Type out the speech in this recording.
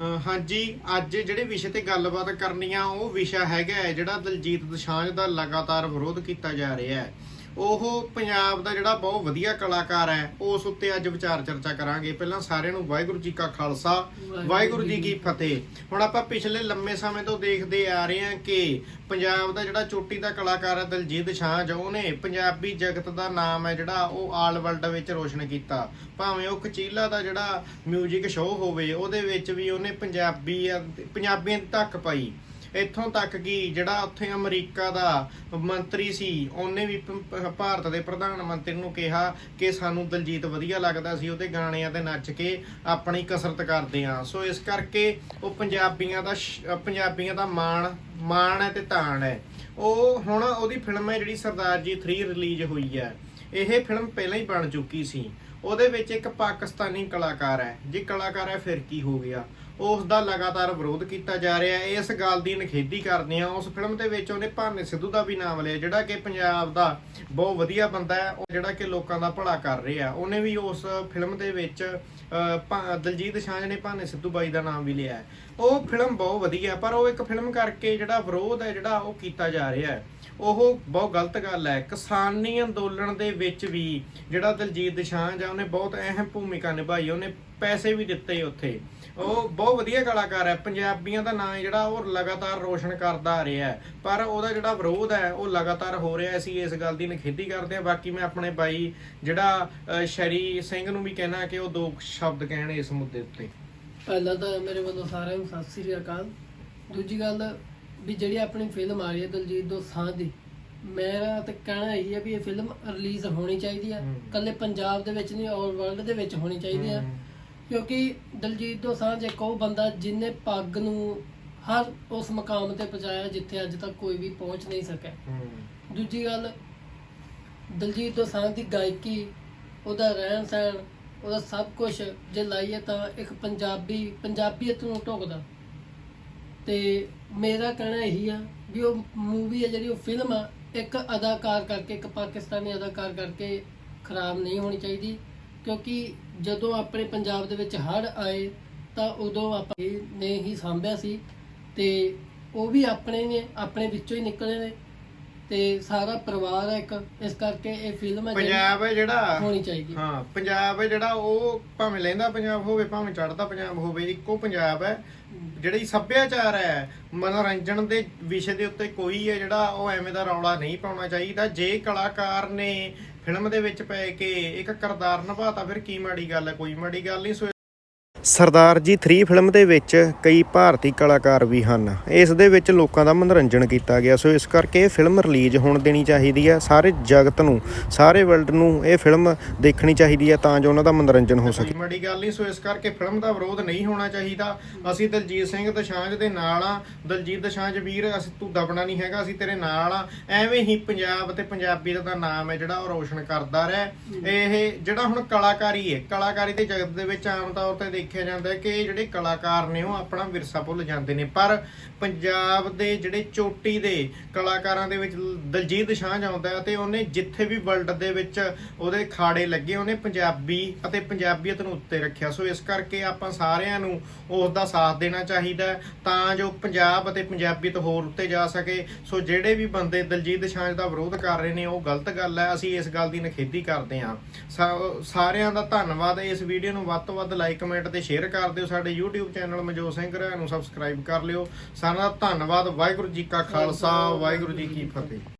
ਹਾਂਜੀ, ਅੱਜ ਜਿਹੜੇ ਵਿਸ਼ੇ ਤੇ ਗੱਲਬਾਤ ਕਰਨੀ ਆ, ਉਹ ਵਿਸ਼ਾ ਹੈਗਾ ਹੈ ਜਿਹੜਾ ਦਲਜੀਤ ਦੋਸਾਂਝ ਦਾ ਲਗਾਤਾਰ ਵਿਰੋਧ ਕੀਤਾ ਜਾ ਰਿਹਾ ਹੈ। ਉਹ ਪੰਜਾਬ ਦਾ ਜਿਹੜਾ ਬਹੁਤ ਵਧੀਆ ਕਲਾਕਾਰ ਹੈ ਉਸ ਉੱਤੇ ਅੱਜ ਵਿਚਾਰ ਚਰਚਾ ਕਰਾਂਗੇ। ਪਹਿਲਾਂ ਸਾਰਿਆਂ ਨੂੰ ਵਾਹਿਗੁਰੂ ਜੀ ਕਾ ਖਾਲਸਾ ਵਾਹਿਗੁਰੂ ਜੀ ਕੀ ਫਤਿਹ। ਹੁਣ ਆਪਾਂ ਪਿਛਲੇ ਲੰਮੇ ਸਮੇਂ ਤੋਂ ਦੇਖਦੇ ਆ ਰਹੇ ਹਾਂ ਕਿ ਪੰਜਾਬ ਦਾ ਜਿਹੜਾ ਚੋਟੀ ਦਾ ਕਲਾਕਾਰ ਹੈ ਦਲਜੀਤ ਦੋਸਾਂਝ ਉਹਨੇ ਪੰਜਾਬੀ ਜਗਤ ਦਾ ਨਾਮ ਹੈ ਜਿਹੜਾ ਉਹ ਆਲ ਵਰਲਡ ਵਿੱਚ ਰੋਸ਼ਨ ਕੀਤਾ। ਭਾਵੇਂ ਉਹ ਕਚੀਲਾ ਦਾ ਜਿਹੜਾ 뮤직 ਸ਼ੋਅ ਹੋਵੇ ਉਹਦੇ ਵਿੱਚ ਵੀ ਉਹਨੇ ਪੰਜਾਬੀ ਪੰਜਾਬੀਆਂ ਧੱਕ ਪਾਈ। ਇੱਥੋਂ ਤੱਕ ਕਿ ਜਿਹੜਾ ਉੱਥੇ ਅਮਰੀਕਾ ਦਾ ਮੰਤਰੀ ਸੀ, ਉਹਨੇ ਵੀ ਭਾਰਤ ਦੇ ਪ੍ਰਧਾਨ ਮੰਤਰੀ ਨੂੰ ਕਿਹਾ ਕਿ ਸਾਨੂੰ ਦਲਜੀਤ ਵਧੀਆ ਲੱਗਦਾ ਸੀ, ਉਹਦੇ ਗਾਣਿਆਂ ਤੇ ਨੱਚ ਕੇ ਆਪਣੀ ਕਸਰਤ ਕਰਦੇ ਆ ਸੋ ਇਸ ਕਰਕੇ ਉਹ ਪੰਜਾਬੀਆਂ ਦਾ ਪੰਜਾਬੀਆਂ ਦਾ ਮਾਣ ਮਾਣ ਹੈ ਤੇ ਤਾਣ ਹੈ। ਉਹ ਹੁਣ ਉਹਦੀ ਫਿਲਮ ਹੈ ਜਿਹੜੀ ਸਰਦਾਰ ਜੀ 3 ਰਿਲੀਜ਼ ਹੋਈ ਹੈ। ਇਹ ਫਿਲਮ ਪਹਿਲਾਂ ਹੀ ਬਣ ਚੁੱਕੀ ਸੀ। ਉਹਦੇ ਵਿੱਚ ਇੱਕ ਪਾਕਿਸਤਾਨੀ ਕਲਾਕਾਰ ਹੈ। ਜੇ ਕਲਾਕਾਰ ਹੈ, ਫਿਰ ਕੀ ਹੋ ਗਿਆ? ਉਸ ਦਾ ਲਗਾਤਾਰ ਵਿਰੋਧ ਕੀਤਾ ਜਾ ਰਿਹਾ ਹੈ। ਇਸ ਗੱਲ ਦੀ ਨਿਖੇਧੀ ਕਰਦੇ ਆ। ਉਸ ਫਿਲਮ ਦੇ ਵਿੱਚ ਉਹਨੇ ਭਾਨੇ ਸਿੱਧੂ ਦਾ ਵੀ ਨਾਮ ਲਿਆ, ਜਿਹੜਾ ਕਿ ਪੰਜਾਬ ਦਾ ਬਹੁਤ ਵਧੀਆ ਬੰਦਾ ਹੈ। ਉਹ ਜਿਹੜਾ ਕਿ ਲੋਕਾਂ ਦਾ ਭਲਾ ਕਰ ਰਿਹਾ ਉਹਨੇ ਵੀ ਉਸ ਫਿਲਮ ਦੇ ਵਿੱਚ ਭਾ- ਦਲਜੀਤ ਸ਼ਾਂਝ ਨੇ ਭਾਨੇ ਸਿੱਧੂ ਬਾਈ ਦਾ ਨਾਮ ਵੀ ਲਿਆ ਹੈ। ਉਹ ਫਿਲਮ ਬਹੁਤ ਵਧੀਆ, ਪਰ ਉਹ ਇੱਕ ਫਿਲਮ ਕਰਕੇ ਜਿਹੜਾ ਵਿਰੋਧ ਹੈ, ਜਿਹੜਾ ਉਹ ਕੀਤਾ ਜਾ ਰਿਹਾ ਹੈ। ਉਹ ਬਹੁਤ ਗਲਤ ਗੱਲ ਹੈ। ਕਿਸਾਨੀ ਅੰਦੋਲਨ ਦੇ ਵਿੱਚ ਵੀ ਜਿਹੜਾ ਦਲਜੀਤ ਦੋਸਾਂਝ ਆ ਉਹਨੇ ਬਹੁਤ ਅਹਿਮ ਭੂਮਿਕਾ ਨਿਭਾਈ, ਉਹਨੇ ਪੈਸੇ ਵੀ ਦਿੱਤੇ ਉੱਥੇ। ਉਹ ਬਹੁਤ ਵਧੀਆ ਕਲਾਕਾਰ ਹੈ। ਪੰਜਾਬੀਆਂ ਦਾ ਨਾਂ ਜਿਹੜਾ ਉਹ ਲਗਾਤਾਰ ਰੋਸ਼ਨ ਕਰਦਾ ਆ ਰਿਹਾ ਪਰ ਉਹਦਾ ਜਿਹੜਾ ਵਿਰੋਧ ਹੈ ਉਹ ਲਗਾਤਾਰ ਹੋ ਰਿਹਾ ਅਸੀਂ ਇਸ ਗੱਲ ਦੀ ਨਿਖੇਧੀ ਕਰਦੇ ਹਾਂ। ਬਾਕੀ ਮੈਂ ਆਪਣੇ ਬਾਈ ਜਿਹੜਾ ਸ਼ਰੀ ਸਿੰਘ ਨੂੰ ਵੀ ਕਹਿਣਾ ਕਿ ਉਹ ਦੋ ਸ਼ਬਦ ਕਹਿਣ ਇਸ ਮੁੱਦੇ ਉੱਤੇ। ਪਹਿਲਾਂ ਤਾਂ ਮੇਰੇ ਵੱਲੋਂ ਸਾਰਿਆਂ ਨੂੰ ਸਤਿ ਸ੍ਰੀ ਅਕਾਲ। ਦੂਜੀ ਗੱਲ ਵੀ ਜਿਹੜੀ ਆਪਣੀ ਫਿਲਮ ਆ ਰਹੀ ਹੈ ਦਲਜੀਤ ਦੋਸਾਂਝ ਦੀ ਮੇਰਾ ਤਾਂ ਕਹਿਣਾ ਇਹੀ ਹੈ ਵੀ ਇਹ ਫਿਲਮ ਰਿਲੀਜ਼ ਹੋਣੀ ਚਾਹੀਦੀ ਹੈ। ਕੱਲੇ ਪੰਜਾਬ ਦੇ ਵਿੱਚ ਨਹੀਂ ਆਲ ਵਰਲਡ ਦੇ ਵਿੱਚ ਹੋਣੀ ਚਾਹੀਦੀ ਹੈ। ਕਿਉਂਕਿ ਦਲਜੀਤ ਦੋਸਾਂਝ ਇੱਕ ਉਹ ਬੰਦਾ ਜਿਨੇ ਪੱਗ ਨੂੰ ਹਰ ਉਸ ਮਕਾਮ ਤੇ ਪਹੁੰਚਾਇਆ ਜਿੱਥੇ ਅੱਜ ਤੱਕ ਕੋਈ ਵੀ ਪਹੁੰਚ ਨਹੀਂ ਸਕਿਆ। ਦੂਜੀ ਗੱਲ ਦਲਜੀਤ ਦੋਸਾਂਝ ਦੀ ਗਾਇਕੀ ਉਹਦਾ ਰਹਿਣ ਸਹਿਣ ਉਹਦਾ ਸਭ ਕੁਝ ਜੇ ਲਾਈਏ ਤਾਂ ਇੱਕ ਪੰਜਾਬੀ ਪੰਜਾਬੀਅਤ ਨੂੰ ਢੁਕਦਾ। ਤੇ ਮੇਰਾ ਕਹਿਣਾ ਇਹੀ ਆ ਵੀ ਉਹ ਮੂਵੀ ਹੈ ਜਿਹੜੀ ਉਹ ਫਿਲਮ ਆ ਇੱਕ ਅਦਾਕਾਰ ਕਰਕੇ ਇੱਕ ਪਾਕਿਸਤਾਨੀ ਅਦਾਕਾਰ ਕਰਕੇ ਖਰਾਬ ਨਹੀਂ ਹੋਣੀ ਚਾਹੀਦੀ ਕਿਉਂਕਿ ਜਦੋਂ ਆਪਣੇ ਪੰਜਾਬ ਦੇ ਵਿੱਚ ਹੜ੍ਹ ਆਏ ਤਾਂ ਉਦੋਂ ਆਪਾਂ ਨੇ ਹੀ ਸਾਂਭਿਆ ਸੀ ਤੇ ਉਹ ਵੀ ਆਪਣੇ ਨੇ ਆਪਣੇ ਵਿੱਚੋਂ ਹੀ ਨਿਕਲੇ ਨੇ ਤੇ ਸਾਰਾ ਪਰਿਵਾਰ ਹੈ ਇੱਕ। ਇਸ ਕਰਕੇ ਇਹ ਫਿਲਮ ਹੈ ਪੰਜਾਬ ਹੈ ਜਿਹੜਾ। ਹੋਣੀ ਚਾਹੀਦੀ ਹੈ। ਪੰਜਾਬ ਹੈ ਜਿਹੜਾ ਉਹ ਭਾਵੇਂ ਲਹਿੰਦਾ ਪੰਜਾਬ ਹੋਵੇ ਭਾਵੇਂ ਚੜ੍ਹਦਾ ਪੰਜਾਬ ਹੋਵੇ ਇੱਕੋ ਪੰਜਾਬ ਹੈ। ਜਿਹੜੀ ਸੱਭਿਆਚਾਰ ਹੈ ਮਨੋਰੰਜਨ ਦੇ ਵਿਸ਼ੇ ਦੇ ਉੱਤੇ ਕੋਈ ਹੈ ਜਿਹੜਾ ਉਹ ਐਵੇਂ ਦਾ ਰੌਲਾ ਨਹੀਂ ਪਾਉਣਾ ਚਾਹੀਦਾ। ਜੇ ਕਲਾਕਾਰ ਨੇ ਫਿਲਮ ਦੇ ਵਿੱਚ ਪੈ ਕੇ ਇੱਕ ਕਰਦਾਰ ਨਿਭਾਤਾ, ਫਿਰ ਕੀ ਮਾੜੀ ਗੱਲ ਹੈ? ਕੋਈ ਮਾੜੀ ਗੱਲ ਨਹੀਂ, ਸੋ ਸਰਦਾਰ ਜੀ 3 ਫਿਲਮ ਦੇ ਵਿੱਚ ਕਈ ਭਾਰਤੀ ਕਲਾਕਾਰ ਵੀ ਹਨ। ਇਸ ਦੇ ਵਿੱਚ ਲੋਕਾਂ ਦਾ ਮਨੋਰੰਜਨ ਕੀਤਾ ਗਿਆ। ਸੋ ਇਸ ਕਰਕੇ ਇਹ ਫਿਲਮ ਰਿਲੀਜ਼ ਹੋਣ ਦੇਣੀ ਚਾਹੀਦੀ ਹੈ ਸਾਰੇ ਜਗਤ ਨੂੰ, ਸਾਰੇ ਵਰਲਡ ਨੂੰ ਇਹ ਫਿਲਮ ਦੇਖਣੀ ਚਾਹੀਦੀ ਹੈ ਤਾਂ ਜੋ ਉਹਨਾਂ ਦਾ ਮਨੋਰੰਜਨ ਹੋ ਸਕੇ। ਮਾੜੀ ਗੱਲ ਨਹੀਂ, ਸੋ ਇਸ ਕਰਕੇ ਫਿਲਮ ਦਾ ਵਿਰੋਧ ਨਹੀਂ ਹੋਣਾ ਚਾਹੀਦਾ। ਅਸੀਂ ਦਲਜੀਤ ਸਿੰਘ ਦਸ਼ਾਂਜ ਦੇ ਨਾਲ ਆ ਦਲਜੀਤ ਦਸ਼ਾਂਜ ਵੀਰ, ਅਸੀਂ ਤੂੰ ਦਬਣਾ ਨਹੀਂ ਹੈਗਾ, ਅਸੀਂ ਤੇਰੇ ਨਾਲ ਆ ਐਵੇਂ ਹੀ ਪੰਜਾਬ ਤੇ ਪੰਜਾਬੀ ਦਾ ਨਾਮ ਹੈ ਜਿਹੜਾ ਉਹ ਰੋਸ਼ਨ ਕਰਦਾ ਰਿਹਾ। ਇਹ ਜਿਹੜਾ ਹੁਣ ਕਲਾਕਾਰੀ ਹੈ, ਕਲਾਕਾਰੀ ਦੇ ਜਗਤ ਦੇ ਵਿੱਚ ਆਮ ਤੌਰ ਤੇ ਦੇਖਿਆ ਜਾਂਦਾ ਹੈ ਕਿ ਜਿਹੜੇ ਕਲਾਕਾਰ ਨੇ ਉਹ ਆਪਣਾ ਵਿਰਸਾ ਭੁੱਲ ਜਾਂਦੇ ਨੇ। ਪਰ ਪੰਜਾਬ ਦੇ ਜਿਹੜੇ ਚੋਟੀ ਦੇ ਕਲਾਕਾਰਾਂ ਦੇ ਵਿੱਚ ਦਲਜੀਤ ਦੋਸਾਂਝ ਆਉਂਦਾ ਹੈ ਤੇ ਉਹਨੇ ਜਿੱਥੇ ਵੀ ਵਰਲਡ ਦੇ ਵਿੱਚ ਉਹਦੇ ਖਾੜੇ ਲੱਗੇ, ਉਹਨੇ ਪੰਜਾਬੀ ਅਤੇ ਪੰਜਾਬੀਅਤ ਨੂੰ ਉੱਤੇ ਰੱਖਿਆ। ਸੋ ਇਸ ਕਰਕੇ ਆਪਾਂ ਸਾਰਿਆਂ ਨੂੰ ਉਸ ਦਾ ਸਾਥ ਦੇਣਾ ਚਾਹੀਦਾ ਤਾਂ ਜੋ ਪੰਜਾਬ ਅਤੇ ਪੰਜਾਬੀਅਤ ਹੋਰ ਉੱਤੇ ਜਾ ਸਕੇ। ਸੋ ਜਿਹੜੇ ਵੀ ਬੰਦੇ ਦਲਜੀਤ ਦੋਸਾਂਝ ਦਾ ਵਿਰੋਧ ਕਰ ਰਹੇ ਨੇ, ਉਹ ਗਲਤ ਗੱਲ ਹੈ। ਅਸੀਂ ਇਸ ਗੱਲ ਦੀ ਨਿਖੇਧੀ ਕਰਦੇ ਹਾਂ। ਸਾਰਿਆਂ ਦਾ ਧੰਨਵਾਦ। ਇਸ ਵੀਡੀਓ ਨੂੰ ਵੱਧ ਤੋਂ ਵੱਧ ਲਾਈਕ, ਕਮੈਂਟ ਤੇ ਸ਼ੇਅਰ ਕਰ ਦਿਓ ਸਾਡੇ YouTube ਚੈਨਲ ਮਜੋ ਸਿੰਘ ਰਾ ਨੂੰ ਸਬਸਕ੍ਰਾਈਬ ਕਰ ਲਿਓ। ਸਾਰਿਆਂ ਧੰਨਵਾਦ, ਵਾਹਿਗੁਰੂ ਜੀ ਕਾ ਖਾਲਸਾ, ਵਾਹਿਗੁਰੂ ਜੀ ਕੀ ਫਤਿਹ।